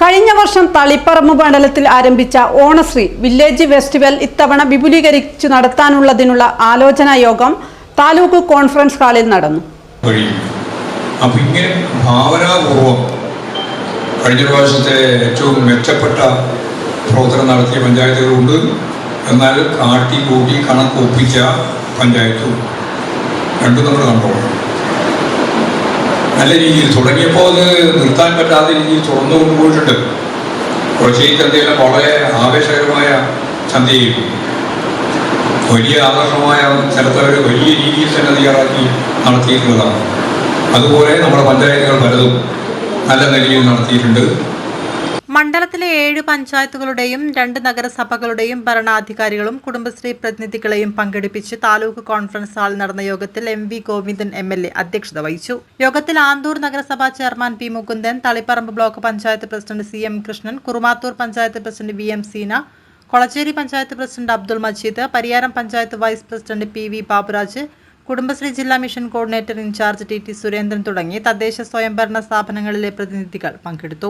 കഴിഞ്ഞ വർഷം തളിപ്പറമ്പ് മണ്ഡലത്തിൽ ആരംഭിച്ച ഓണശ്രീ വില്ലേജ് ഫെസ്റ്റിവൽ ഇത്തവണ വിപുലീകരിച്ചു നടത്താനുള്ളതിനുള്ള ആലോചനാ യോഗം താലൂക്ക് കോൺഫറൻസ് ഹാളിൽ നടന്നു. കഴിഞ്ഞ പ്രാവശ്യത്തെ ഏറ്റവും മെച്ചപ്പെട്ട പ്രവർത്തനം നടത്തിയ പഞ്ചായത്തുകളുണ്ട്. എന്നാൽ കാട്ടി കൂട്ടി കണക്കൊപ്പിച്ച പഞ്ചായത്തും രണ്ടും നമ്മൾ കണ്ടോളാം. നല്ല രീതിയിൽ തുടങ്ങിയപ്പോൾ അത് നിർത്താൻ പറ്റാത്ത രീതിയിൽ തുറന്നു കൊണ്ടുപോയിട്ടുണ്ട് കുറച്ചേ ചന്തയിലെ വളരെ ആവേശകരമായ ചന്തയായിരുന്നു വലിയ ആകർഷമായ സ്ഥലത്തവർ വലിയ രീതിയിൽ തന്നെ തയ്യാറാക്കി നടത്തിയിട്ടുള്ളതാണ്. അതുപോലെ നമ്മുടെ പഞ്ചായത്തുകൾ പലതും നല്ല നിലയിൽ നടത്തിയിട്ടുണ്ട്. മണ്ഡലത്തിലെ ഏഴ് പഞ്ചായത്തുകളുടെയും രണ്ട് നഗരസഭകളുടെയും ഭരണാധികാരികളും കുടുംബശ്രീ പ്രതിനിധികളെയും പങ്കെടുപ്പിച്ച് താലൂക്ക് കോൺഫറൻസ് ഹാളിൽ നടന്ന യോഗത്തിൽ M V Govindan M L A അധ്യക്ഷത വഹിച്ചു. യോഗത്തിൽ ആന്തൂർ നഗരസഭാ chairman P Mukundan Taliparamba block panchayat president C M Krishnan Kurumathur panchayat president V M Seena Kolacherry panchayat president Abdul Majeed Pariyaram panchayat vice president P V Baburaj Kudumbashree ജില്ലാ mission coordinator in charge T T Surendran തുടങ്ങി തദ്ദേശ സ്വയംഭരണ സ്ഥാപനങ്ങളിലെ പ്രതിനിധികൾ പങ്കെടുത്തു.